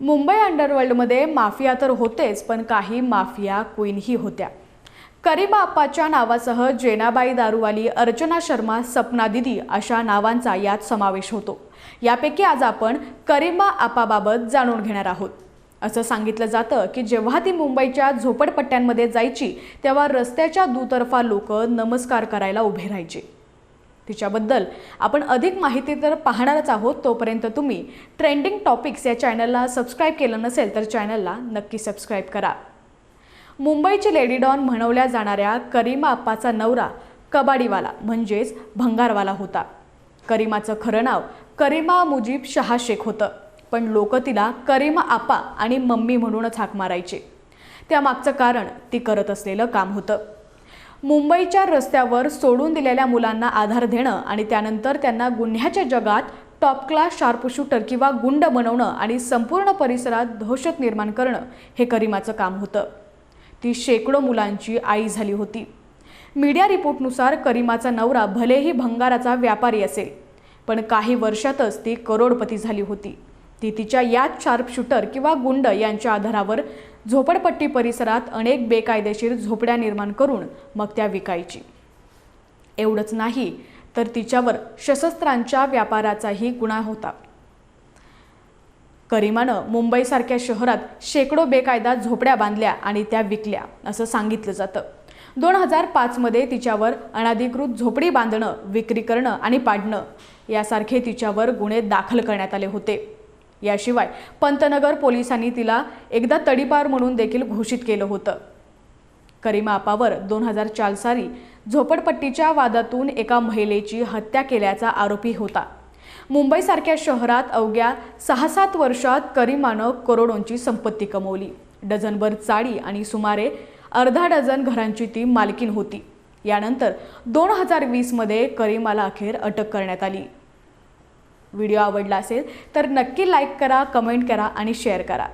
Mumbai अंडरवर्ल्डमध्ये mafia तर होतेच पण काही माफिया क्वीनही होत्या. करीबा आप्पाच्या नावासह जेनाबाई दारूवाली अर्चना शर्मा सपना दिदी अशा नावांचा यात समावेश होतो. यापैकी आज आपण करीबा आपाबाबत जाणून घेणार आहोत. असं सांगितलं जातं की जेव्हा ती मुंबईच्या झोपडपट्ट्यांमध्ये जायची तेव्हा रस्त्याच्या दुतर्फा लोक नमस्कार करायला उभे राहायचे. तिच्याबद्दल आपण अधिक माहिती तर पाहणारच आहोत तोपर्यंत तुम्ही ट्रेंडिंग टॉपिक्स या चॅनलला सबस्क्राईब केलं नसेल तर चॅनलला नक्की सबस्क्राईब करा. मुंबईची लेडी डॉन म्हणवल्या जाणाऱ्या करीमा आप्पाचा नवरा कबाडीवाला म्हणजेच भंगारवाला होता. करीमाचं खरं नाव करीमा मुजीब शहा शेख होतं. पण लोक तिला करीमा आप्पा आणि मम्मी म्हणूनच हाक मारायचे. त्यामागचं कारण ती करत असलेलं काम होतं. मुंबईच्या रस्त्यावर सोडून दिलेल्या मुलांना आधार देणं आणि त्यानंतर त्यांना गुन्ह्याच्या जगात टॉप क्लास शार्पशूटर किंवा गुंड बनवणं आणि संपूर्ण परिसरात दहशत निर्माण करणं हे करीमाचं काम होतं. ती शेकडो मुलांची आई झाली होती. मीडिया रिपोर्टनुसार करीमाचा नवरा भलेही भंगाराचा व्यापारी असेल पण काही वर्षातच ती करोडपती झाली होती. ती तिच्या याच शार्प शूटर किंवा गुंड यांच्या आधारावर झोपडपट्टी परिसरात अनेक बेकायदेशीर झोपड्या निर्माण करून मग त्या विकायची. एवढंच नाही तर तिच्यावर सशस्त्रांच्या व्यापाराचाही गुन्हा होता. करीमानं मुंबईसारख्या शहरात शेकडो बेकायदा झोपड्या बांधल्या आणि त्या विकल्या असं सांगितलं जातं. दोन हजार पाचमध्ये तिच्यावर अनाधिकृत झोपडी बांधणं विक्री करणं आणि पाडणं यासारखे तिच्यावर गुन्हे दाखल करण्यात आले होते. याशिवाय पंतनगर पोलिसांनी तिला एकदा तडीपार म्हणून देखील घोषित केलं होतं. करीमा आपावर दोन हजार चार साली झोपडपट्टीच्या वादातून एका महिलेची हत्या केल्याचा आरोपी होता. मुंबईसारख्या शहरात अवघ्या सहा सात वर्षात करीमानं करोडोंची संपत्ती कमवली. डझनभर चाळी आणि सुमारे अर्धा डझन घरांची ती मालकीन होती. यानंतर दोन हजार वीसमध्ये करीमाला अखेर अटक करण्यात आली. व्हिडिओ आवडला असेल तर नक्की लाईक करा कमेंट करा आणि शेअर करा.